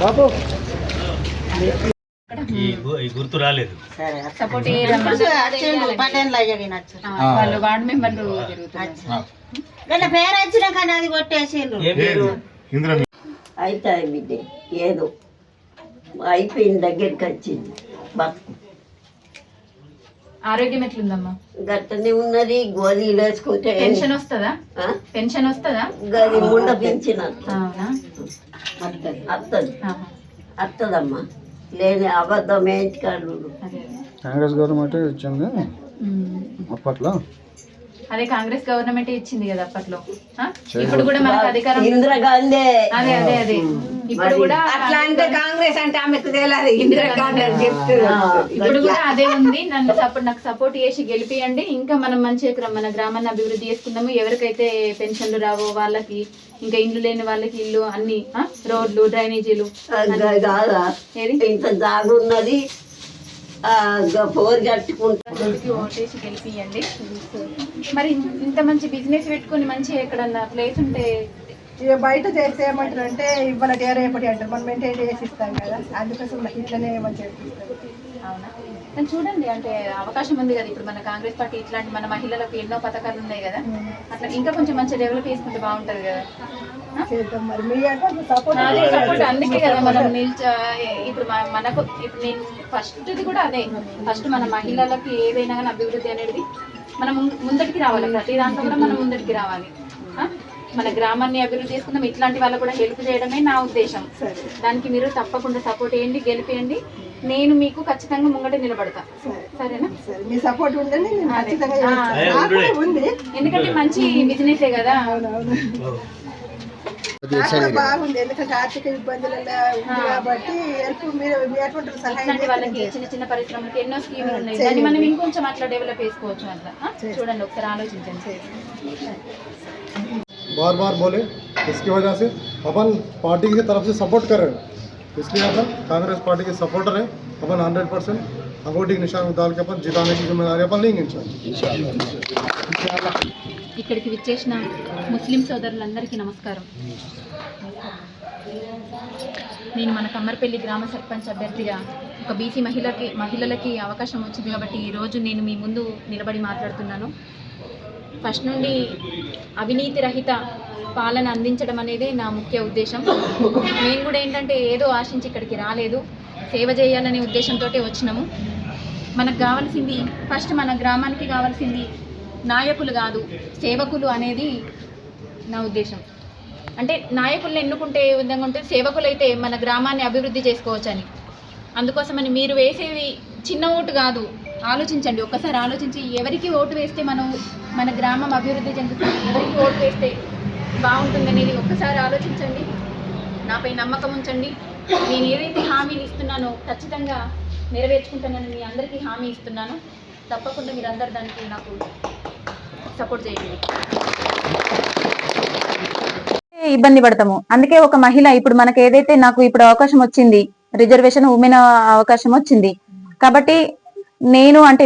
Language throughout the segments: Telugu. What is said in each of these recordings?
బాబు. గుర్తు రాలేదు. వాళ్ళు వార్డు మెంబర్లు కానీ పేరు వచ్చినా కానీ అది కొట్టేసిండ్రు. అయితే బిడ్డ ఏదో అయిపోయింది దగ్గరికి వచ్చింది. బతుకు ఆరోగ్యం ఎట్లుందమ్మా? గట్టనే ఉన్నది గోళీలు వేసుకుంటే. పెన్షన్ వస్తుందా? ఆ? పెన్షన్ వస్తుందా? గది ముండ పెంచిన. అవునా? అత్తది. అత్తదమ్మా. లేని అబద్ధం ఏంటికాడు అదే అదే. కాంగ్రెస్ గవర్నమెంట్ ఇచ్చింది. అప్పట్లో? అదే కాంగ్రెస్ గవర్నమెంట్ ఇచ్చింది కదా అప్పట్లో? ఇప్పుడు కూడా మనకు అధికారం ఇందిరాగాంధీ అదే అదే అదే. ఇప్పుడు కూడా అట్లా అంటే కాంగ్రెస్ అంటే ఆమెకు తెలియదు ఇందిరాగాంధీ అని ఇప్పుడు కూడా అదే ఉంది. నన్ను సపోర్ట్ నాకు సపోర్ట్ చేసి గెలిపియండి. ఇంకా మనం మంచిగా మన గ్రామాన్ని అభివృద్ధి చేసుకుందాము. ఎవరికైతే పెన్షన్లు రావో వాళ్ళకి ఇంకా ఇల్లు లేని వాళ్ళకి ఇల్లు అన్ని? రోడ్లు డ్రైనేజీలు ఇంత జాగున్నది పోరు ఓటేసి గెలిపియండి మరి ఇంత మంచి బిజినెస్ పెట్టుకొని మంచిగా ఎక్కడన్నా ప్లేస్ ఉంటే ఇక బయట చేస్తే ఏమంటారు అంటే ఇవాళ రేపటి అంటారు. మనం మెయింటైన్ చేసి ఇస్తాం కదా. అందుకోసం నాకు ఇట్లనే ఏమని చెప్పిస్తారు. అవునా? కానీ చూడండి అంటే అవకాశం ఉంది కదా. ఇప్పుడు మన కాంగ్రెస్ పార్టీ ఇట్లాంటి మన మహిళలకు ఎన్నో పథకాలు ఉన్నాయి కదా. అట్లా ఇంకా కొంచెం మంచిగా డెవలప్ చేసుకుంటే బాగుంటది కదా. చేద్దాం మరి. మీ అంటే సపోర్ట్ అదే సపోర్ట్ అందుకే కదా మనం నిల్చ ఇప్పుడు మనకు ఇప్పుడు నేను ఫస్ట్ కూడా అదే. ఫస్ట్ మన మహిళలకు ఏదైనా కానీ అభివృద్ధి అనేది మనం ముందటికి రావాలి. ప్రతి దాంట్లో కూడా మనం ముందటికి రావాలి? మన గ్రామాన్ని అభివృద్ధి చేసుకుందాం. ఇట్లాంటి వాళ్ళకు కూడా హెల్ప్ చేయడమే నా ఉద్దేశం. దానికి మీరు తప్పకుండా సపోర్ట్ చేయండి గెలిపియండి. నేను మీకు ఖచ్చితంగా ముంగట నిలబడతా. సరేనా? మీ సపోర్ట్ ఉందండి ఎందుకంటే మంచి బిజినెసే కదా. అవునవును నాకు కూడా బాగుంది ఎందుకంటే ఆర్థిక ఇబ్బందులు ఉంది కాబట్టి హెల్ప్ మీరు మీ అటువంటి సహాయం ఇట్లాంటి వాళ్ళకి చిన్న చిన్న పరిశ్రమలకు ఎన్నో స్కీములు ఉన్నాయి దాన్ని మనం ఇంకొంచెం అట్లా డెవలప్ చేసుకోవచ్చు అట్లా ఆ? చూడండి ఒకసారి ఆలోచించండి बार बार बोले इसकी वजह से अपन पार्टी की तरफ से सपोर्ट कर रहे हैं इसलिए अपन कांग्रेस पार्टी के सपोर्टर हैं अपन हंड्रेड परसेंट अंगूठी के निशान डाल के अपन जिताने की जिम्मेदारी अपन लेंगे इंशाल्लाह ఇక్కడికి విచ్చేసిన ముస్లిం సోదరులందరికీ నమస్కారం. నేను మన కమ్మర్పల్లి గ్రామ సర్పంచ్ అభ్యర్థిగా ఒక బీసీ మహిళకి మహిళలకి అవకాశం వచ్చింది కాబట్టి ఈరోజు నేను మీ ముందు నిలబడి మాట్లాడుతున్నాను. ఫస్ట్ నుండి అవినీతి రహిత పాలన అందించడం అనేదే నా ముఖ్య ఉద్దేశం. మేము కూడా ఏంటంటే ఏదో ఆశించి ఇక్కడికి రాలేదు. సేవ చేయాలనే ఉద్దేశంతో వచ్చినాము. మనకు కావాల్సింది ఫస్ట్ మన గ్రామానికి కావాల్సింది నాయకులు కాదు సేవకులు అనేది నా ఉద్దేశం. అంటే నాయకులను ఎన్నుకుంటే ఏ విధంగా ఉంటే సేవకులు అయితే మన గ్రామాన్ని అభివృద్ధి చేసుకోవచ్చని. అందుకోసమని మీరు వేసేది చిన్న ఓటు కాదు ఆలోచించండి. ఒక్కసారి ఆలోచించి ఎవరికి ఓటు వేస్తే మనం మన గ్రామం అభివృద్ధి చెందుతుంది ఎవరికి ఓటు వేస్తే బాగుంటుంది అనేది ఒక్కసారి ఆలోచించండి. నాపై నమ్మకం ఉంచండి. నేను ఏదైతే హామీని ఇస్తున్నానో ఖచ్చితంగా నెరవేర్చుకుంటానని మీ అందరికీ హామీ ఇస్తున్నాను. తప్పకుండా మీరందరూ దానికి నాకు సపోర్ట్ చేయండి. ఇబ్బంది పడతాము. అందుకే ఒక మహిళ ఇప్పుడు మనకి ఏదైతే నాకు ఇప్పుడు అవకాశం వచ్చింది రిజర్వేషన్ ఉమెన్ అవకాశం వచ్చింది. కాబట్టి నేను అంటే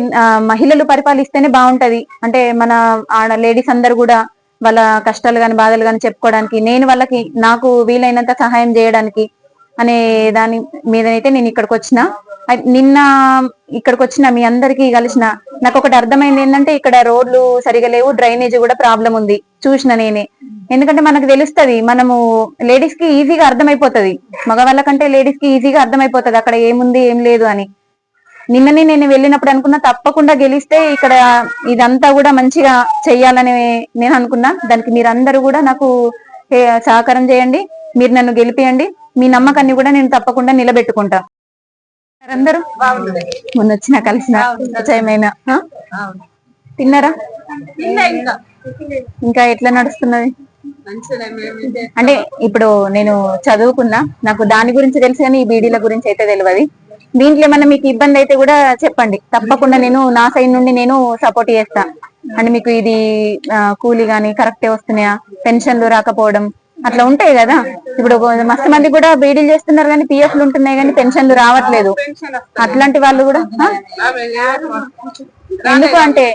మహిళలు పరిపాలిస్తేనే బాగుంటది. అంటే మన ఆడ లేడీస్ అందరు కూడా వాళ్ళ కష్టాలు గాని బాధలు గాని చెప్పుకోవడానికి నేను వాళ్ళకి నాకు వీలైనంత సహాయం చేయడానికి అనే దాని మీదనైతే నేను ఇక్కడికి వచ్చిన. నిన్న ఇక్కడికి వచ్చిన మీ అందరికి కలిసిన నాకు ఒకటి అర్థమైంది ఏంటంటే ఇక్కడ రోడ్లు సరిగా లేవు డ్రైనేజ్ కూడా ప్రాబ్లం ఉంది. చూసిన నేనే. ఎందుకంటే మనకు తెలుస్తది మనము లేడీస్కి ఈజీగా అర్థమైపోతుంది. మగవాళ్ళ కంటే లేడీస్కి ఈజీగా అర్థమైపోతుంది అక్కడ ఏముంది ఏం లేదు అని. నిన్ననే నేను వెళ్ళినప్పుడు అనుకున్నా తప్పకుండా గెలిస్తే ఇక్కడ ఇదంతా కూడా మంచిగా చెయ్యాలని నేను అనుకున్నా. దానికి మీరందరూ కూడా నాకు సహకారం చేయండి. మీరు నన్ను గెలిపియండి. మీ నమ్మకాన్ని కూడా నేను తప్పకుండా నిలబెట్టుకుంటా. అందరూ? మొన్న వచ్చిన కలిసిన ఏమైనా తిన్నారా? ఇంకా. ఎట్లా నడుస్తున్నది? అంటే ఇప్పుడు నేను చదువుకున్నా నాకు దాని గురించి తెలుసు కానీ ఈ బీడీల గురించి అయితే తెలియదు దీంట్లో ఏమన్నా మీకు ఇబ్బంది అయితే కూడా చెప్పండి. తప్పకుండా నేను నా సైడ్ నుండి నేను సపోర్ట్ చేస్తా. అంటే మీకు ఇది కూలీ గాని కరెక్టే వస్తున్నాయా? పెన్షన్లు రాకపోవడం అట్లా ఉంటాయి కదా. ఇప్పుడు మస్తు మంది కూడా బీడీలు చేస్తున్నారు కానీ పిఎఫ్లు ఉంటున్నాయి కానీ పెన్షన్లు రావట్లేదు. అట్లాంటి వాళ్ళు కూడా? ఎందుకు అంటే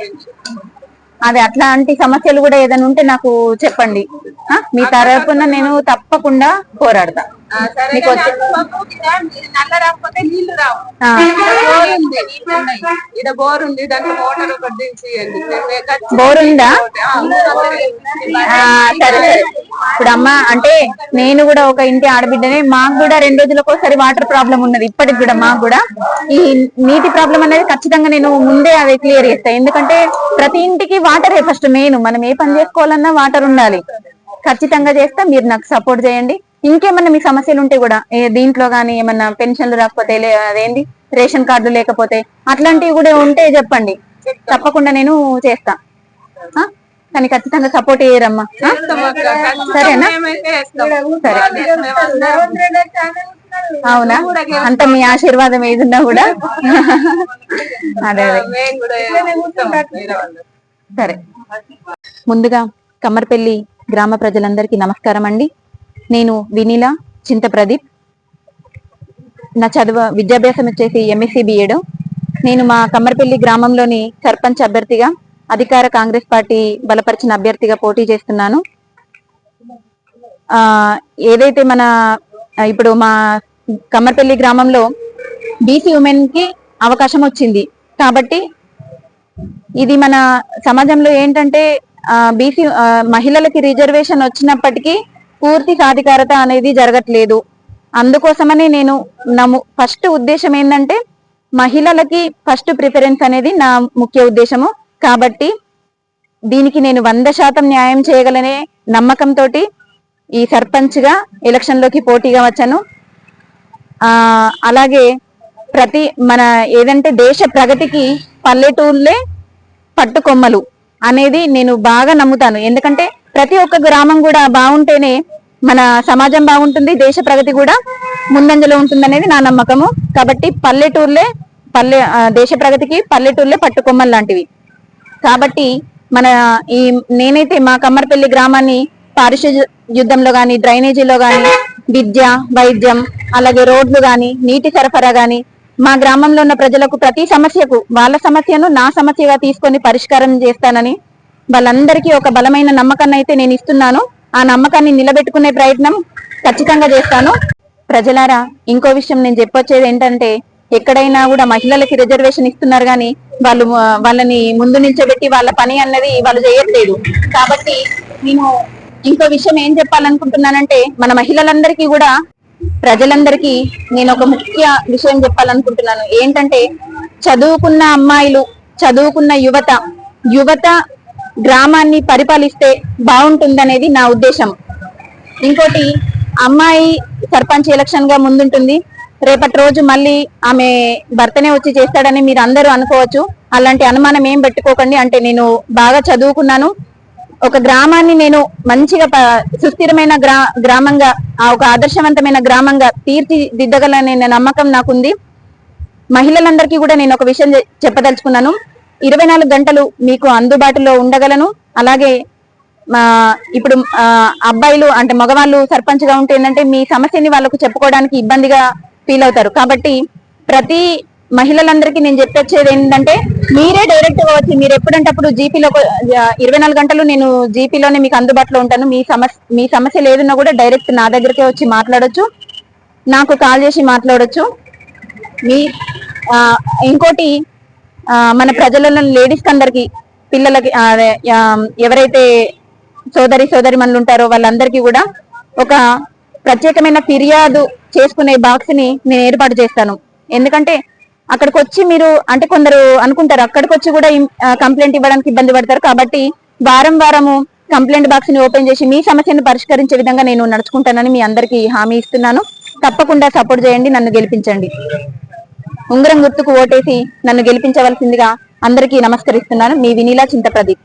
అది అట్లాంటి సమస్యలు కూడా ఏదైనా ఉంటే నాకు చెప్పండి. మీ తరపున నేను తప్పకుండా పోరాడతా. మీకు వచ్చే- నల్ల రాకపోతే నీళ్ళు రావు. ఆ, బోర్ ఉంది ఇక్కడ బోర్ ఉంది దానికి మోటార్ ఒకటి దించేయండి. బోర్ ఉందా? ఆ, సరే. సరే. ఇప్పుడు అమ్మ అంటే నేను కూడా ఒక ఇంటి ఆడబిడ్డనే మాకు కూడా రెండు రోజులకు ఒకసారి వాటర్ ప్రాబ్లం ఉన్నది ఇప్పటికి కూడా మాకు కూడా. ఈ నీటి ప్రాబ్లం అనేది ఖచ్చితంగా నేను ముందే అది క్లియర్ చేస్తాను ఎందుకంటే ప్రతి ఇంటికి వాటరే ఫస్ట్ మెయిన్. మనం ఏ పని చేసుకోవాలన్నా వాటర్ ఉండాలి. ఖచ్చితంగా చేస్తా మీరు నాకు సపోర్ట్ చేయండి. ఇంకేమన్నా మీ సమస్యలు ఉంటే కూడా దీంట్లో కానీ ఏమన్నా పెన్షన్లు రాకపోతే అదేంటి రేషన్ కార్డు లేకపోతే అట్లాంటివి కూడా ఉంటే చెప్పండి. తప్పకుండా నేను చేస్తా. కానీ ఖచ్చితంగా సపోర్ట్ చేయరమ్మా సరేనా? సరే. అవునా? అంత మీ ఆశీర్వాదం ఏదున్నా కూడా. అదే అదే. సరే. ముందుగా కమ్మర్పల్లి గ్రామ ప్రజలందరికీ నమస్కారం అండి. నేను వినీల చింత ప్రదీప్. నా చదువు విద్యాభ్యాసం వచ్చేసి ఎంఎస్సి బిఎడ్ నేను మా కమ్మర్పల్లి గ్రామంలోని సర్పంచ్ అభ్యర్థిగా అధికార కాంగ్రెస్ పార్టీ బలపరిచిన అభ్యర్థిగా పోటీ చేస్తున్నాను. ఆ ఏదైతే మన ఇప్పుడు మా కమ్మర్పల్లి గ్రామంలో బీసీ ఉమెన్కి అవకాశం వచ్చింది. కాబట్టి ఇది మన సమాజంలో ఏంటంటే బీసీ మహిళలకి రిజర్వేషన్ వచ్చినప్పటికీ పూర్తి సాధికారత అనేది జరగట్లేదు. అందుకోసమనే నేను నా ఫస్ట్ ఉద్దేశం ఏంటంటే మహిళలకి ఫస్ట్ ప్రిఫరెన్స్ అనేది నా ముఖ్య ఉద్దేశము. కాబట్టి దీనికి నేను వంద శాతం న్యాయం చేయగలనే నమ్మకంతో ఈ సర్పంచ్గా ఎలక్షన్లోకి ఎలక్షన్లోకి పోటీగా వచ్చాను. అలాగే ప్రతి మన ఏదంటే దేశ ప్రగతికి పల్లెటూర్లే పట్టుకొమ్మలు అనేది నేను బాగా నమ్ముతాను. ఎందుకంటే ప్రతి ఒక్క గ్రామం కూడా బాగుంటేనే మన సమాజం బాగుంటుంది దేశ ప్రగతి కూడా ముందంజలో ఉంటుంది అనేది నా నమ్మకము. కాబట్టి పల్లెటూర్లే పల్లె దేశ ప్రగతికి పల్లెటూర్లే పట్టుకొమ్మలు లాంటివి. కాబట్టి మన ఈ నేనైతే మా కమ్మర్పల్లి గ్రామాన్ని పారిశు యుద్ధంలో కానీ డ్రైనేజీలో కానీ విద్య వైద్యం అలాగే రోడ్లు కానీ నీటి సరఫరా కానీ మా గ్రామంలో ఉన్న ప్రజలకు ప్రతి సమస్యకు వాళ్ళ సమస్యను నా సమస్యగా తీసుకొని పరిష్కారం చేస్తానని వాళ్ళందరికీ ఒక బలమైన నమ్మకాన్ని అయితే నేను ఇస్తున్నాను. ఆ నమ్మకాన్ని నిలబెట్టుకునే ప్రయత్నం ఖచ్చితంగా చేస్తాను. ప్రజలారా ఇంకో విషయం నేను చెప్పొచ్చేది ఏంటంటే ఎక్కడైనా కూడా మహిళలకి రిజర్వేషన్ ఇస్తున్నారు కానీ వాళ్ళు వాళ్ళని ముందు నిల్చోబెట్టి వాళ్ళ పని అన్నది వాళ్ళు చేయట్లేదు. కాబట్టి నేను ఇంకో విషయం ఏం చెప్పాలనుకుంటున్నానంటే మన మహిళలందరికీ కూడా ప్రజలందరికీ నేను ఒక ముఖ్య విషయం చెప్పాలనుకుంటున్నాను. ఏంటంటే చదువుకున్న అమ్మాయిలు చదువుకున్న యువత యువత గ్రామాన్ని పరిపాలిస్తే బాగుంటుందనేది నా ఉద్దేశం. ఇంకోటి అమ్మాయి సర్పంచ్ ఎలక్షన్గా ముందుంటుంది. రేపటి రోజు మళ్ళీ ఆమె భర్తనే వచ్చి చేస్తాడని మీరు అందరూ అనుకోవచ్చు. అలాంటి అనుమానం ఏం పెట్టుకోకండి. అంటే నేను బాగా చదువుకున్నాను. ఒక గ్రామాన్ని నేను మంచిగా సుస్థిరమైన గ్రా గ్రామంగా ఆ ఒక ఆదర్శవంతమైన గ్రామంగా తీర్చిదిద్దగలనే నమ్మకం నాకుంది. మహిళలందరికీ కూడా నేను ఒక విషయం చెప్పదలుచుకున్నాను. ఇరవై నాలుగు గంటలు మీకు అందుబాటులో ఉండగలను. అలాగే మా ఇప్పుడు అబ్బాయిలు అంటే మగవాళ్ళు సర్పంచ్గా ఉంటే ఏంటంటే మీ సమస్యని వాళ్ళకు చెప్పుకోవడానికి ఇబ్బందిగా ఫీల్ అవుతారు. కాబట్టి ప్రతి మహిళలందరికీ నేను చెప్పొచ్చేది ఏంటంటే మీరే డైరెక్ట్గా వచ్చి మీరు ఎప్పుడంటే అప్పుడు జీపీలో ఇరవై నాలుగు గంటలు నేను జీపీలోనే మీకు అందుబాటులో ఉంటాను. మీ సమస్య మీ సమస్యలు ఏదున్నా కూడా డైరెక్ట్ నా దగ్గరికే వచ్చి మాట్లాడొచ్చు. నాకు కాల్ చేసి మాట్లాడొచ్చు. మీ ఇంకోటి మన ప్రజలలో లేడీస్ అందరికి పిల్లలకి ఎవరైతే సోదరి సోదరి మనులు ఉంటారో వాళ్ళందరికీ కూడా ఒక ప్రత్యేకమైన ఫిర్యాదు చేసుకునే బాక్స్ని నేను ఏర్పాటు చేస్తాను. ఎందుకంటే అక్కడికి వచ్చి మీరు అంటే కొందరు అనుకుంటారు అక్కడికి వచ్చి కూడా కంప్లైంట్ ఇవ్వడానికి ఇబ్బంది పడతారు. కాబట్టి వారం వారము కంప్లైంట్ బాక్స్ని ఓపెన్ చేసి మీ సమస్యను పరిష్కరించే విధంగా నేను నడుచుకుంటానని మీ అందరికీ హామీ ఇస్తున్నాను. తప్పకుండా సపోర్ట్ చేయండి నన్ను గెలిపించండి. ఉంగరం గుర్తుకు ఓటేసి నన్ను గెలిపించవలసిందిగా అందరికీ నమస్కరిస్తున్నాను. మీ వినీలా చింతప్రదీప్.